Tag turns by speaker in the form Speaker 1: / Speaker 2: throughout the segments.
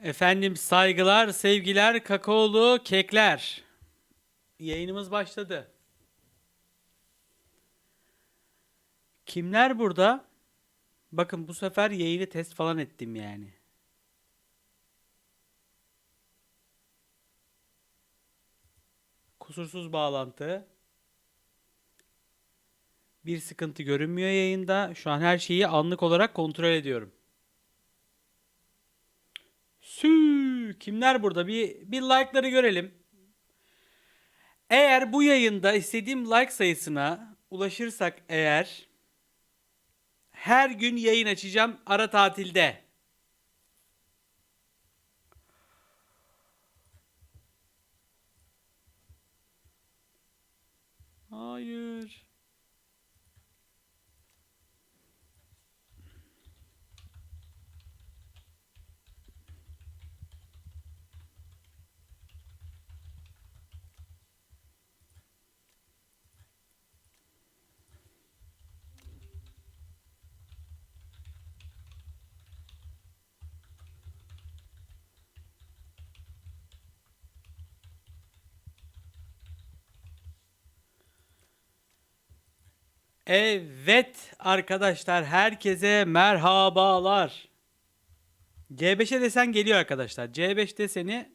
Speaker 1: Efendim saygılar, sevgiler, kakaolu kekler. Yayınımız başladı. Kimler burada? Bakın bu sefer yayını test falan ettim yani. Kusursuz bağlantı. Bir sıkıntı görünmüyor yayında. Şu an her şeyi anlık olarak kontrol ediyorum. Sü kimler burada? Bir bir like'ları görelim. Eğer bu yayında istediğim like sayısına ulaşırsak eğer her gün yayın açacağım ara tatilde. Evet arkadaşlar herkese merhabalar. C5'e desen geliyor arkadaşlar. C5 deseni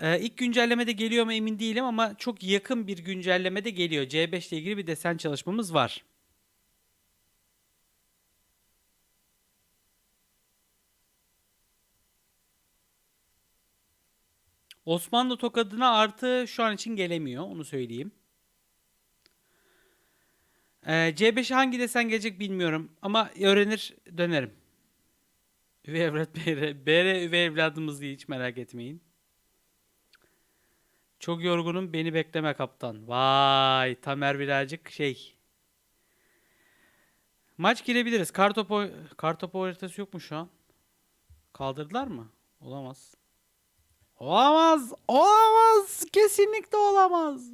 Speaker 1: e, ilk güncellemede geliyor mu emin değilim ama çok yakın bir güncellemede geliyor. C5 ile ilgili bir desen çalışmamız var. Osmanlı tokadına artı şu an için gelemiyor onu söyleyeyim. Ee, C5'e hangi desen gelecek bilmiyorum ama öğrenir dönerim. Üvey evlat BR. BR üvey evladımız değil hiç merak etmeyin. Çok yorgunum beni bekleme kaptan. Vay Tamer birazcık şey. Maç girebiliriz. Kartopu kartopu haritası yok mu şu an? Kaldırdılar mı? Olamaz. Olamaz. Olamaz. Kesinlikle olamaz.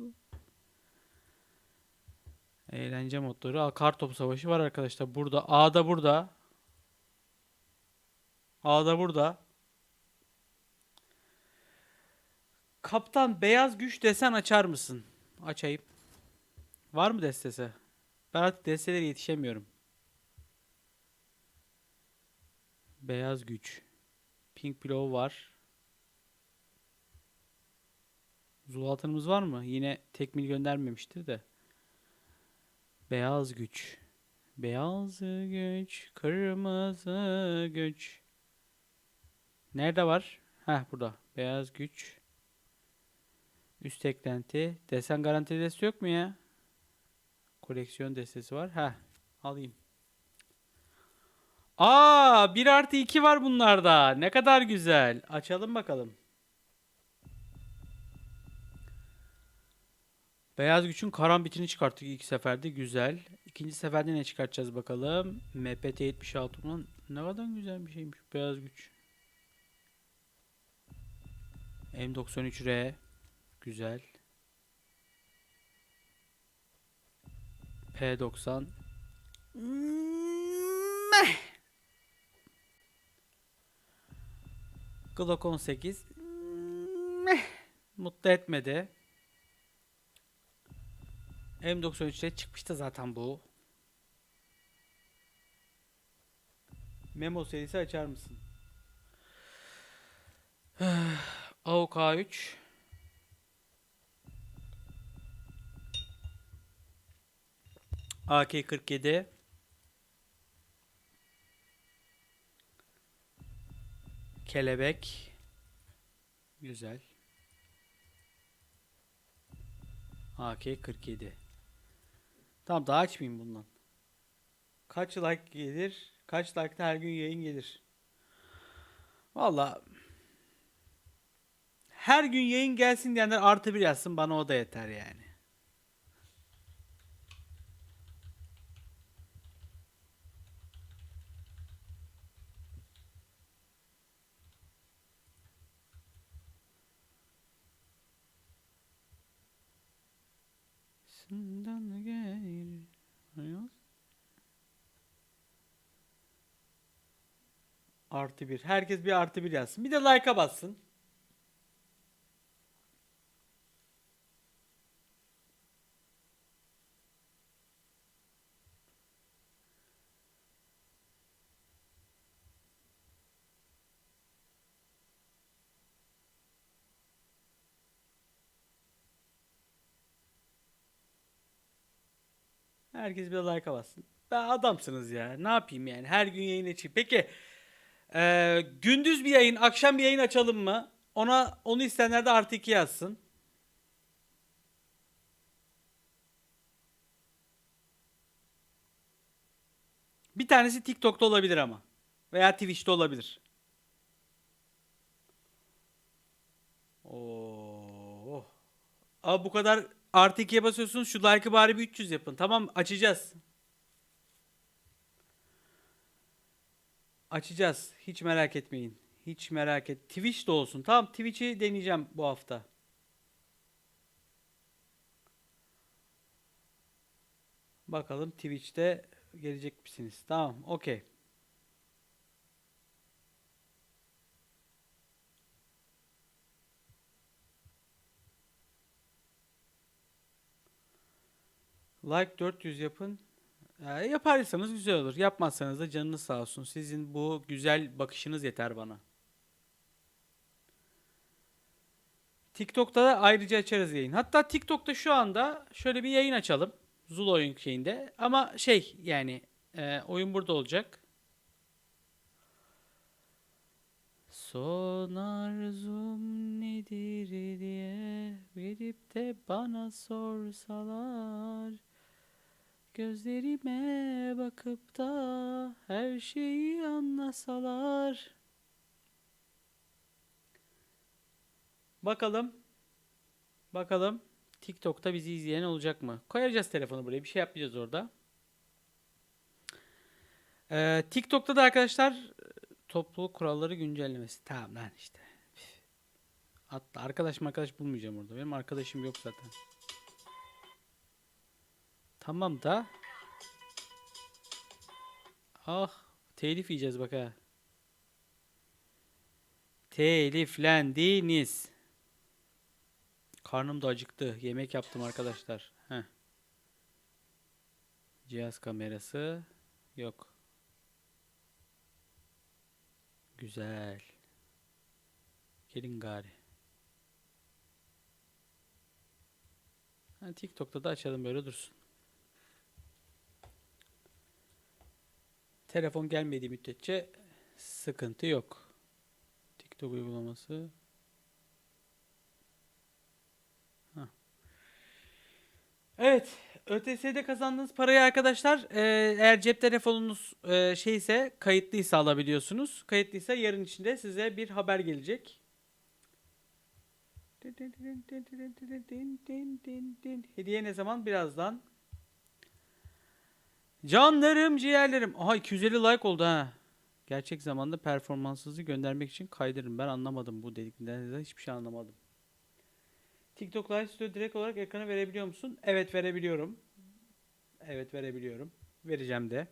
Speaker 1: Eğlence modları. Aa, Kar topu savaşı var arkadaşlar. Burada. A'da burada. A'da burada. Kaptan beyaz güç desen açar mısın? Açayım. Var mı destesi? Ben artık destelere yetişemiyorum. Beyaz güç. Pink Pillow var. Zul var mı? Yine tekmil göndermemiştir de. Beyaz güç. Beyaz güç, kırmızı güç. Nerede var? Heh burada. Beyaz güç. Üst eklenti. Desen garanti destesi yok mu ya? Koleksiyon destesi var. Heh. Alayım. Aa, 1 artı 2 var bunlarda. Ne kadar güzel. Açalım bakalım. Beyaz güçün karambitini çıkarttık ilk seferde. Güzel. İkinci seferde ne çıkartacağız bakalım. MPT 76 ulan ne kadar güzel bir şeymiş beyaz güç. M93R güzel. P90 Meh. Glock 18 Meh. Mutlu etmedi. M93'te çıkmıştı zaten bu. Memo serisi açar mısın? AUK 3 AK-47 Kelebek. Güzel. AK-47 Tamam daha açmayayım bundan. Kaç like gelir? Kaç like'ta her gün yayın gelir? Valla her gün yayın gelsin diyenler artı bir yazsın bana o da yeter yani. Artı bir. Herkes bir artı bir yazsın. Bir de like'a bassın. Herkes bir de like'a bassın. Ben adamsınız ya. Ne yapayım yani? Her gün yayın açayım. Peki ee, gündüz bir yayın, akşam bir yayın açalım mı? Ona onu isteyenler de artı 2 yazsın. Bir tanesi TikTok'ta olabilir ama. Veya Twitch'te olabilir. Oo. Abi bu kadar artı 2'ye basıyorsunuz. Şu like'ı bari bir 300 yapın. Tamam açacağız. Açacağız. Hiç merak etmeyin. Hiç merak et. Twitch de olsun. Tamam Twitch'i deneyeceğim bu hafta. Bakalım Twitch'te gelecek misiniz? Tamam. Okey. Like 400 yapın. Ee, yaparsanız güzel olur. Yapmazsanız da canınız sağ olsun. Sizin bu güzel bakışınız yeter bana. TikTok'ta da ayrıca açarız yayın. Hatta TikTok'ta şu anda şöyle bir yayın açalım. Zul oyun şeyinde. Ama şey yani e, oyun burada olacak. Son arzum nedir diye verip de bana sorsalar Gözlerime bakıp da her şeyi anlasalar Bakalım Bakalım TikTok'ta bizi izleyen olacak mı? Koyacağız telefonu buraya bir şey yapmayacağız orada. Ee, TikTok'ta da arkadaşlar topluluk kuralları güncellemesi. Tamam lan işte. Hatta arkadaş arkadaş bulmayacağım orada. Benim arkadaşım yok zaten. Tamam da. Ah telif yiyeceğiz bak ha. Teliflendiniz. Karnım da acıktı. Yemek yaptım arkadaşlar. Heh. Cihaz kamerası yok. Güzel. Gelin gari. Ha, TikTok'ta da açalım böyle dursun. Telefon gelmediği müddetçe sıkıntı yok. TikTok uygulaması. Hah. Evet. ÖTS'de kazandığınız parayı arkadaşlar e, eğer cep telefonunuz e, şeyse kayıtlıysa alabiliyorsunuz. Kayıtlıysa yarın içinde size bir haber gelecek. Hediye ne zaman? Birazdan. Canlarım, ciğerlerim. Aha 250 like oldu ha. Gerçek zamanda performansınızı göndermek için kaydırın. Ben anlamadım bu dediklerinden hiçbir şey anlamadım. TikTok Live Studio direkt olarak ekrana verebiliyor musun? Evet verebiliyorum. Evet verebiliyorum. Vereceğim de.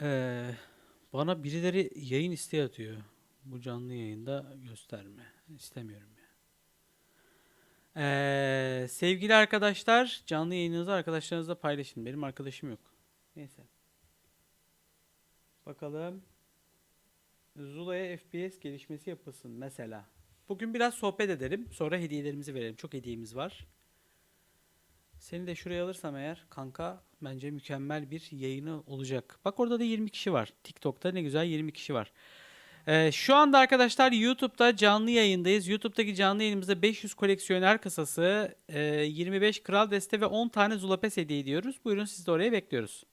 Speaker 1: Ee, bana birileri yayın isteği atıyor. Bu canlı yayında gösterme. İstemiyorum. Ee, sevgili arkadaşlar, canlı yayınınızı arkadaşlarınızla paylaşın. Benim arkadaşım yok. Neyse. Bakalım. Zula'ya FPS gelişmesi yapılsın mesela. Bugün biraz sohbet edelim. Sonra hediyelerimizi verelim. Çok hediyemiz var. Seni de şuraya alırsam eğer kanka bence mükemmel bir yayını olacak. Bak orada da 20 kişi var. TikTok'ta ne güzel 20 kişi var. Ee, şu anda arkadaşlar YouTube'da canlı yayındayız. YouTube'daki canlı yayınımızda 500 koleksiyoner kasası, e, 25 kral deste ve 10 tane Zulapes hediye ediyoruz. Buyurun siz de oraya bekliyoruz.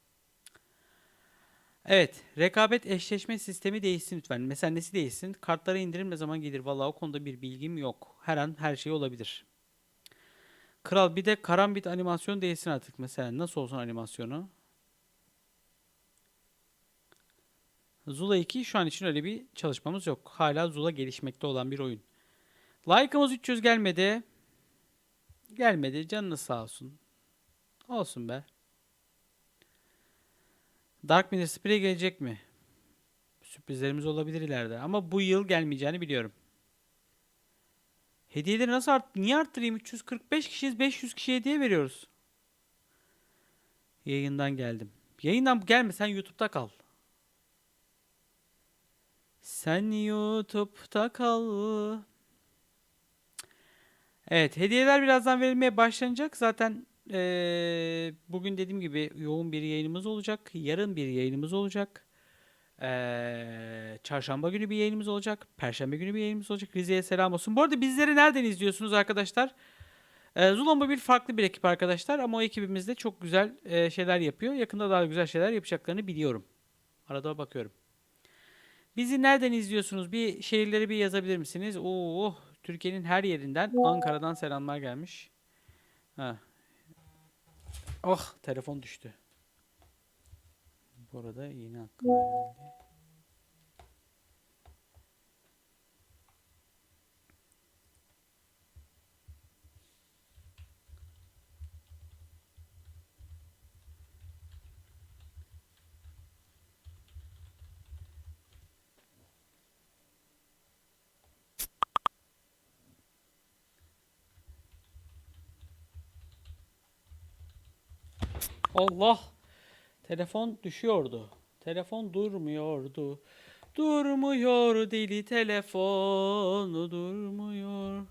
Speaker 1: Evet, rekabet eşleşme sistemi değişsin lütfen. Mesela nesi değişsin? Kartlara indirim ne zaman gelir? Vallahi o konuda bir bilgim yok. Her an her şey olabilir. Kral bir de karambit animasyon değişsin artık mesela. Nasıl olsun animasyonu? Zula 2 şu an için öyle bir çalışmamız yok. Hala Zula gelişmekte olan bir oyun. Like'ımız 300 gelmedi. Gelmedi. Canınız sağ olsun. Olsun be. Dark Mirror Spray gelecek mi? Sürprizlerimiz olabilir ileride. Ama bu yıl gelmeyeceğini biliyorum. Hediyeleri nasıl art Niye arttırayım? 345 kişiyiz. 500 kişiye hediye veriyoruz. Yayından geldim. Yayından gelme. Sen YouTube'da kal. Sen YouTube'da kal. Evet, hediyeler birazdan verilmeye başlanacak. Zaten eee, bugün dediğim gibi yoğun bir yayınımız olacak. Yarın bir yayınımız olacak. Eee, çarşamba günü bir yayınımız olacak. Perşembe günü bir yayınımız olacak. Rize'ye selam olsun. Bu arada bizleri nereden izliyorsunuz arkadaşlar? Eee Zulon Mobil farklı bir ekip arkadaşlar ama o ekibimiz de çok güzel eee, şeyler yapıyor. Yakında daha güzel şeyler yapacaklarını biliyorum. Arada bakıyorum. Bizi nereden izliyorsunuz? Bir şehirleri bir yazabilir misiniz? Oo, Türkiye'nin her yerinden Ankara'dan selamlar gelmiş. Ha. Oh, telefon düştü. Bu arada yine aklıma geldi. Allah! Telefon düşüyordu. Telefon durmuyordu. Durmuyor deli telefonu durmuyor.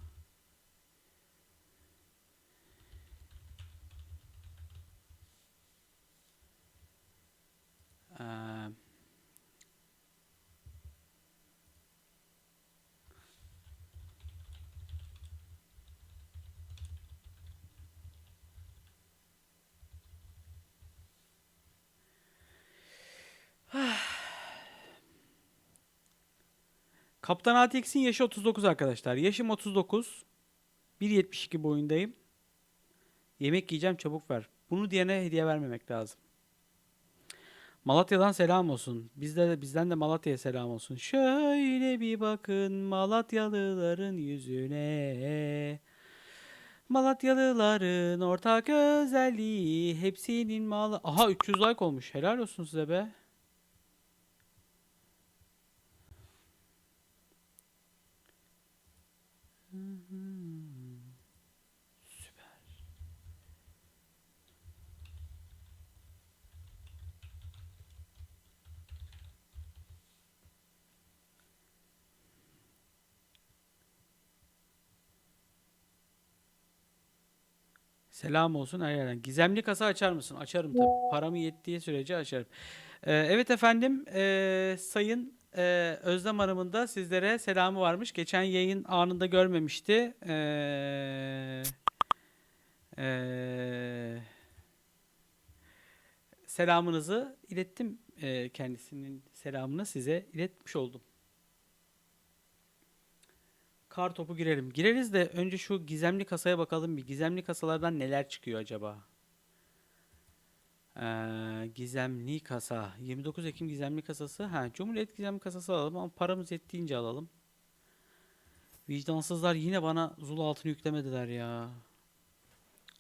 Speaker 1: Kaptan ATX'in yaşı 39 arkadaşlar. Yaşım 39. 1.72 boyundayım. Yemek yiyeceğim çabuk ver. Bunu diyene hediye vermemek lazım. Malatya'dan selam olsun. Bizde de, bizden de Malatya'ya selam olsun. Şöyle bir bakın Malatyalıların yüzüne. Malatyalıların ortak özelliği hepsinin malı. Aha 300 like olmuş. Helal olsun size be. Selam olsun her yerden. Gizemli kasa açar mısın? Açarım tabii. Paramı yettiği sürece açarım. Ee, evet efendim, ee, Sayın ee, Özlem Hanım'ın da sizlere selamı varmış. Geçen yayın anında görmemişti. Ee, ee, selamınızı ilettim. Ee, kendisinin selamını size iletmiş oldum. Kar topu girelim. Gireriz de önce şu gizemli kasaya bakalım bir. Gizemli kasalardan neler çıkıyor acaba? Ee, gizemli kasa. 29 Ekim gizemli kasası. Ha, Cumhuriyet gizemli kasası alalım ama paramız yettiğince alalım. Vicdansızlar yine bana zul altını yüklemediler ya.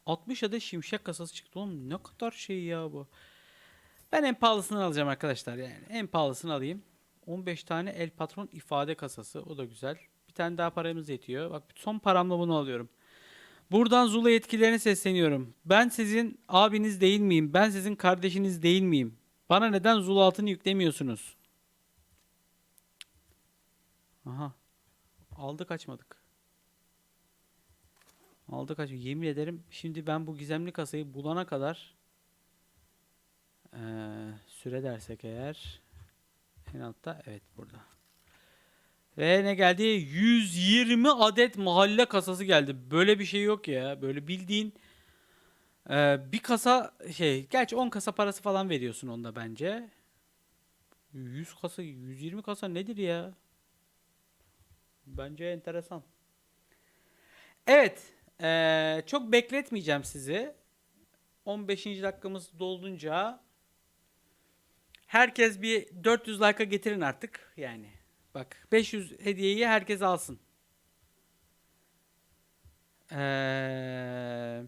Speaker 1: 60 adet şimşek kasası çıktı oğlum. Ne kadar şey ya bu. Ben en pahalısını alacağım arkadaşlar yani. En pahalısını alayım. 15 tane el patron ifade kasası. O da güzel. Tane daha paramız yetiyor. Bak son paramla bunu alıyorum. Buradan Zula yetkililerine sesleniyorum. Ben sizin abiniz değil miyim? Ben sizin kardeşiniz değil miyim? Bana neden Zula altını yüklemiyorsunuz? Aha. Aldık açmadık. Aldık açmadık. Yemin ederim şimdi ben bu gizemli kasayı bulana kadar eee, süre dersek eğer en altta evet burada. Ve ne geldi? 120 adet mahalle kasası geldi. Böyle bir şey yok ya. Böyle bildiğin e, bir kasa şey, gerçi 10 kasa parası falan veriyorsun onda bence. 100 kasa, 120 kasa nedir ya? Bence enteresan. Evet, e, çok bekletmeyeceğim sizi. 15. dakikamız dolunca herkes bir 400 like'a getirin artık yani. Bak 500 hediyeyi herkes alsın. Ee,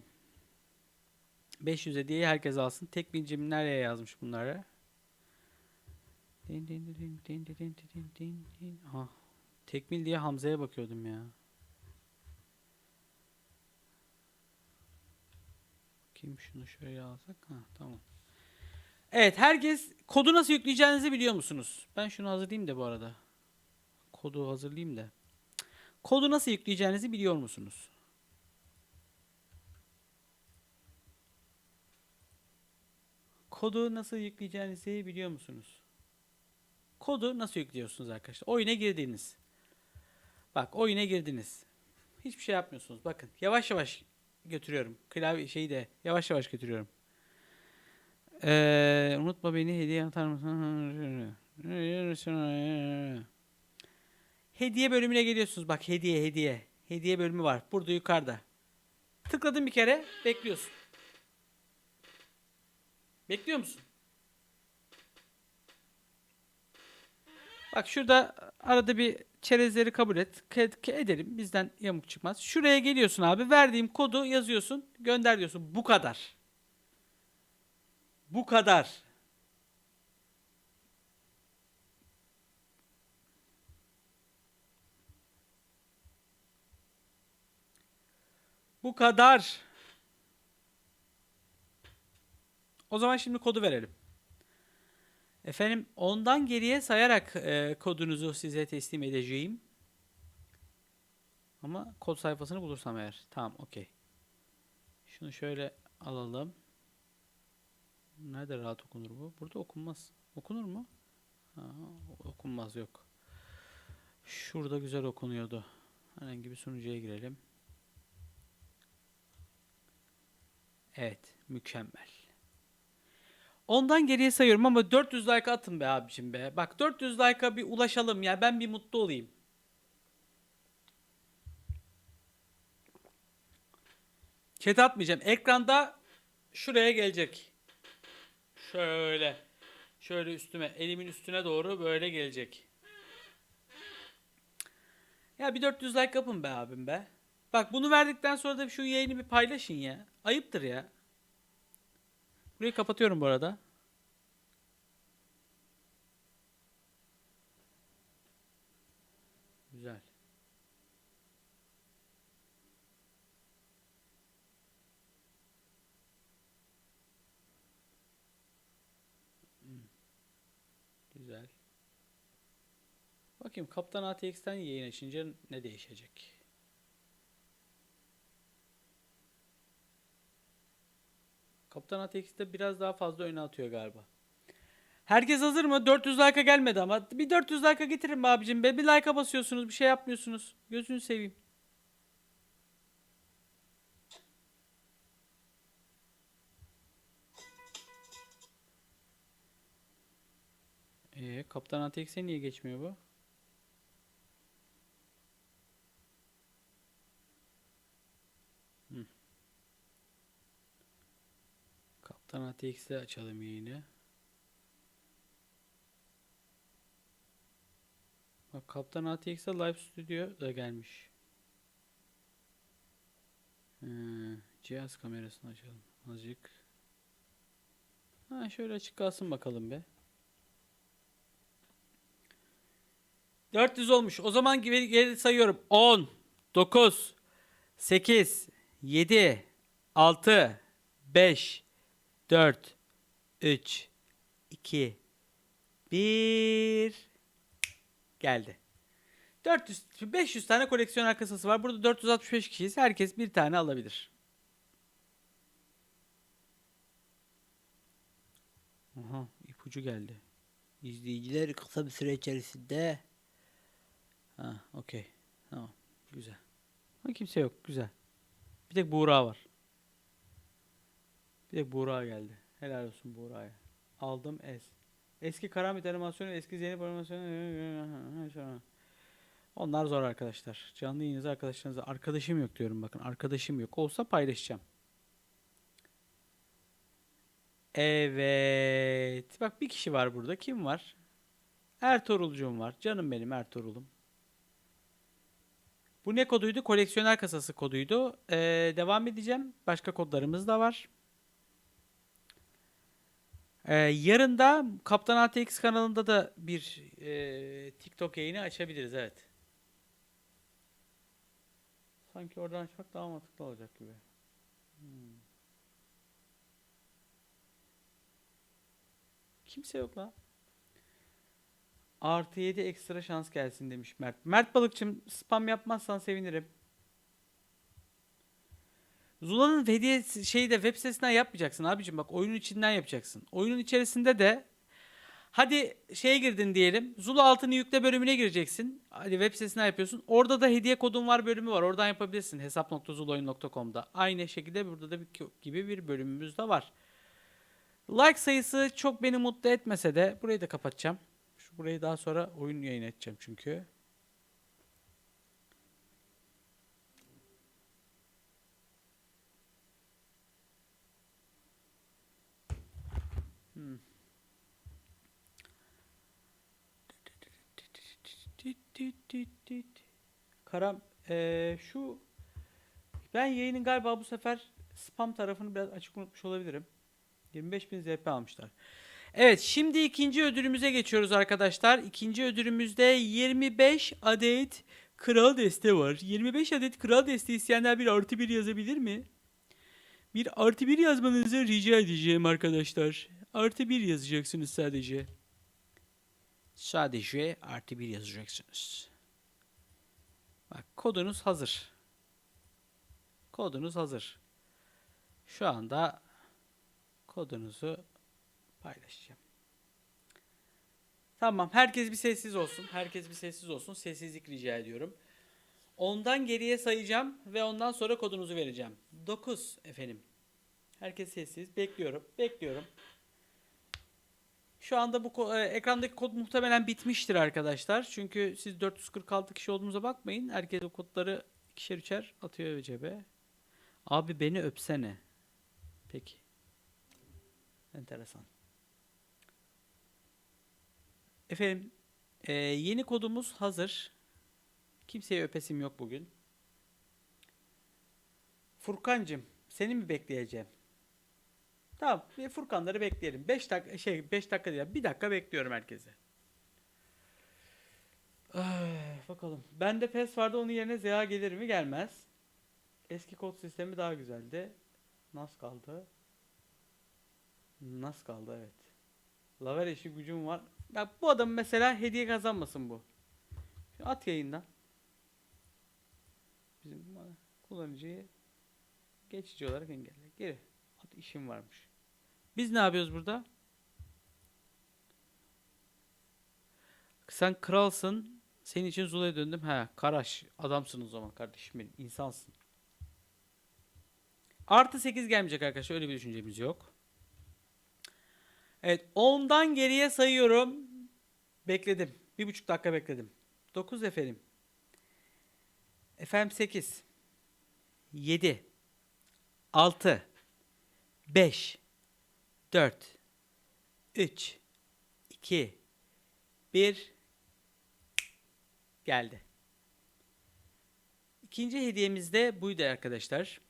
Speaker 1: 500 hediyeyi herkes alsın. Tek bincim nereye yazmış bunları? Din din din din din din din din din. Ah. Tekmil diye Hamza'ya bakıyordum ya. Kim şunu şöyle alsak? Ha tamam. Evet herkes kodu nasıl yükleyeceğinizi biliyor musunuz? Ben şunu hazırlayayım da bu arada. Kodu hazırlayayım da. Kodu nasıl yükleyeceğinizi biliyor musunuz? Kodu nasıl yükleyeceğinizi biliyor musunuz? Kodu nasıl yüklüyorsunuz arkadaşlar? Oyuna girdiniz. Bak oyuna girdiniz. Hiçbir şey yapmıyorsunuz. Bakın yavaş yavaş götürüyorum. Klavye şeyi de yavaş yavaş götürüyorum. Ee, unutma beni hediye atar mısın? Hediye bölümüne geliyorsunuz. Bak hediye hediye. Hediye bölümü var. Burada yukarıda. Tıkladın bir kere bekliyorsun. Bekliyor musun? Bak şurada arada bir çerezleri kabul et. Edelim. Bizden yamuk çıkmaz. Şuraya geliyorsun abi. Verdiğim kodu yazıyorsun. Gönder diyorsun. Bu kadar. Bu kadar. Bu kadar. O zaman şimdi kodu verelim. Efendim ondan geriye sayarak e, kodunuzu size teslim edeceğim. Ama kod sayfasını bulursam eğer. Tamam okey. Şunu şöyle alalım. Nerede rahat okunur bu? Burada okunmaz. Okunur mu? Ha, okunmaz yok. Şurada güzel okunuyordu. Herhangi bir sunucuya girelim. Evet, mükemmel. Ondan geriye sayıyorum ama 400 like atın be abicim be. Bak 400 like'a bir ulaşalım ya. Ben bir mutlu olayım. Chat atmayacağım. Ekranda şuraya gelecek. Şöyle. Şöyle üstüme. Elimin üstüne doğru böyle gelecek. Ya bir 400 like yapın be abim be. Bak bunu verdikten sonra da şu yayını bir paylaşın ya. Ayıptır ya. Burayı kapatıyorum bu arada. Güzel. Güzel. Bakayım Kaptan ATX'ten yayın açınca ne değişecek? Kaptan ATX'te biraz daha fazla öne atıyor galiba. Herkes hazır mı? 400 like'a gelmedi ama. Bir 400 like'a getirin be abicim be. Bir like'a basıyorsunuz, bir şey yapmıyorsunuz. Gözünü seveyim. Ee, Kaptan ATX'e niye geçmiyor bu? Kaptan ATX'de açalım yayını. Bak Kaptan ATX'e Live Studio da gelmiş. Ee, cihaz kamerasını açalım. Azıcık. Ha şöyle açık kalsın bakalım be. 400 olmuş. O zaman geri, geri sayıyorum. 10, 9, 8, 7, 6, 5, 4, 3, 2, 1 geldi. 400 500 tane koleksiyon kasası var. Burada 465 kişiyiz. Herkes bir tane alabilir. Aha, ipucu geldi. İzleyiciler kısa bir süre içerisinde Ha, okey. Tamam. Güzel. Ama kimse yok. Güzel. Bir tek Buğra var. Bir tek Buğra geldi. Helal olsun Buğra'ya. Aldım es. Eski Karamit animasyonu, eski Zeynep animasyonu. Onlar zor arkadaşlar. Canlı yayınınızı arkadaşlarınıza. Arkadaşım yok diyorum bakın. Arkadaşım yok. Olsa paylaşacağım. Evet. Bak bir kişi var burada. Kim var? Ertuğrul'cum var. Canım benim Ertuğrul'um. Bu ne koduydu? Koleksiyoner kasası koduydu. Ee, devam edeceğim. Başka kodlarımız da var. Ee, yarın da Kaptan ATX kanalında da bir e, TikTok yayını açabiliriz evet. Sanki oradan açmak daha mantıklı olacak gibi. Hmm. Kimse yok lan. Artı 7 ekstra şans gelsin demiş Mert. Mert Balıkçım spam yapmazsan sevinirim. Zula'nın hediye şeyi de web sitesinden yapmayacaksın abicim bak oyunun içinden yapacaksın. Oyunun içerisinde de hadi şeye girdin diyelim. Zula altını yükle bölümüne gireceksin. Hadi web sitesinden yapıyorsun. Orada da hediye kodun var bölümü var. Oradan yapabilirsin hesap.zulaoyun.com'da. Aynı şekilde burada da bir, gibi bir bölümümüz de var. Like sayısı çok beni mutlu etmese de burayı da kapatacağım. Şu burayı daha sonra oyun yayın edeceğim çünkü. Hmm. Karam eee, şu ben yayının galiba bu sefer spam tarafını biraz açık unutmuş olabilirim. 25.000 ZP almışlar. Evet şimdi ikinci ödülümüze geçiyoruz arkadaşlar. İkinci ödülümüzde 25 adet kral deste var. 25 adet kral deste isteyenler bir artı bir yazabilir mi? Bir artı bir yazmanızı rica edeceğim arkadaşlar. Artı bir yazacaksınız sadece. Sadece artı bir yazacaksınız. Bak kodunuz hazır. Kodunuz hazır. Şu anda kodunuzu paylaşacağım. Tamam. Herkes bir sessiz olsun. Herkes bir sessiz olsun. Sessizlik rica ediyorum. Ondan geriye sayacağım ve ondan sonra kodunuzu vereceğim. 9 efendim. Herkes sessiz. Bekliyorum. Bekliyorum. Şu anda bu e, ekrandaki kod muhtemelen bitmiştir arkadaşlar. Çünkü siz 446 kişi olduğumuza bakmayın. Herkes o kodları ikişer üçer atıyor cebe. Abi beni öpsene. Peki. Enteresan. Efendim, e, yeni kodumuz hazır. Kimseye öpesim yok bugün. Furkancım, seni mi bekleyeceğim? Tamam, Furkanları bekleyelim. 5 dakika şey 5 dakika değil, 1 dakika bekliyorum herkese. Ay, bakalım. Bende PES vardı onun yerine ZA gelir mi? Gelmez. Eski kod sistemi daha güzeldi. Nas kaldı. Nas kaldı evet. Laver işi gücüm var. Ya bu adam mesela hediye kazanmasın bu. Şimdi at yayından. Bizim kullanıcıyı geçici olarak engelle. Geri. At işim varmış. Biz ne yapıyoruz burada? Sen kralsın. Senin için Zula'ya döndüm. He, Karaş. Adamsın o zaman kardeşim benim. insansın. Artı 8 gelmeyecek arkadaşlar. Öyle bir düşüncemiz yok. Evet. 10'dan geriye sayıyorum. Bekledim. Bir buçuk dakika bekledim. 9 efendim. Efendim 8. 7. 6. 5. 4. 3. 2. 1. Geldi. İkinci hediyemiz de buydu arkadaşlar.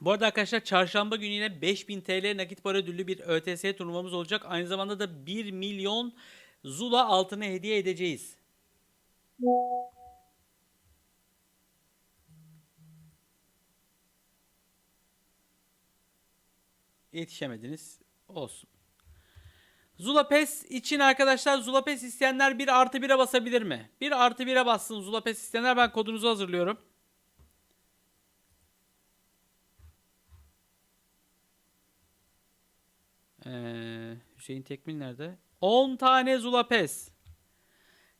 Speaker 1: Bu arada arkadaşlar çarşamba günü yine 5000 TL nakit para ödüllü bir ÖTS turnuvamız olacak. Aynı zamanda da 1 milyon Zula altını hediye edeceğiz. Yetişemediniz. Olsun. Zula Pes için arkadaşlar Zula Pes isteyenler 1 artı 1'e basabilir mi? 1 artı 1'e bassın Zula Pes isteyenler ben kodunuzu hazırlıyorum. Ee, Hüseyin Tekmil nerede? 10 tane Zula Pes.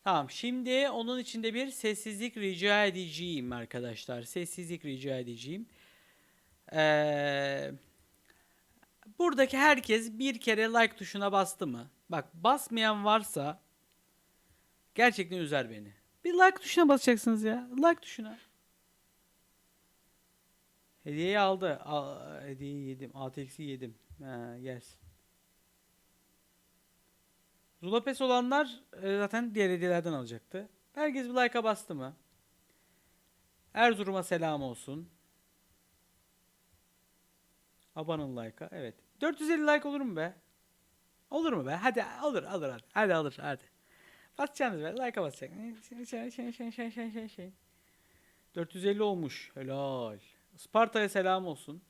Speaker 1: Tamam şimdi onun içinde bir sessizlik rica edeceğim arkadaşlar. Sessizlik rica edeceğim. Ee, buradaki herkes bir kere like tuşuna bastı mı? Bak basmayan varsa gerçekten üzer beni. Bir like tuşuna basacaksınız ya. Like tuşuna. Hediyeyi aldı. Aa, hediyeyi yedim. ATX'i yedim. Ha, gelsin. Zulapes olanlar e, zaten diğer hediyelerden alacaktı. Herkes bir like'a bastı mı? Erzurum'a selam olsun. Abanın like'a. Evet. 450 like olur mu be? Olur mu be? Hadi olur olur hadi. Hadi olur hadi. Basacaksınız be. Like'a basacak. Şey, şey, şey, şey, şey, şey, şey. 450 olmuş. Helal. Sparta'ya selam olsun.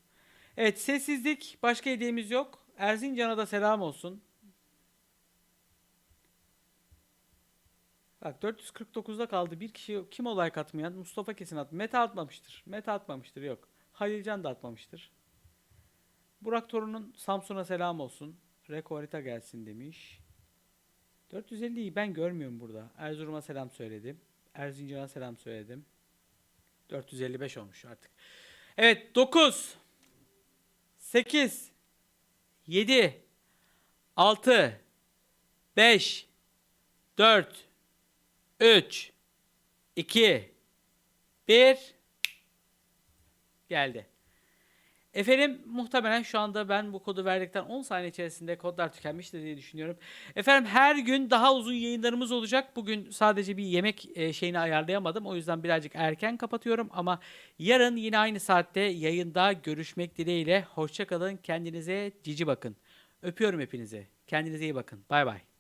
Speaker 1: Evet sessizlik. Başka hediyemiz yok. Erzincan'a da selam olsun. Bak 449'da kaldı. Bir kişi. Kim o like atmayan? Mustafa kesin at. Mete atmamıştır. Mete atmamıştır. Yok. Halilcan da atmamıştır. Burak Torun'un Samsun'a selam olsun. Reko gelsin demiş. 450'yi ben görmüyorum burada. Erzurum'a selam söyledim. Erzincan'a selam söyledim. 455 olmuş artık. Evet 9 8 7 6 5 4 3 2 1 geldi. Efendim muhtemelen şu anda ben bu kodu verdikten 10 saniye içerisinde kodlar tükenmiştir diye düşünüyorum. Efendim her gün daha uzun yayınlarımız olacak. Bugün sadece bir yemek e, şeyini ayarlayamadım. O yüzden birazcık erken kapatıyorum ama yarın yine aynı saatte yayında görüşmek dileğiyle. Hoşçakalın. Kendinize cici bakın. Öpüyorum hepinizi. Kendinize iyi bakın. Bay bay.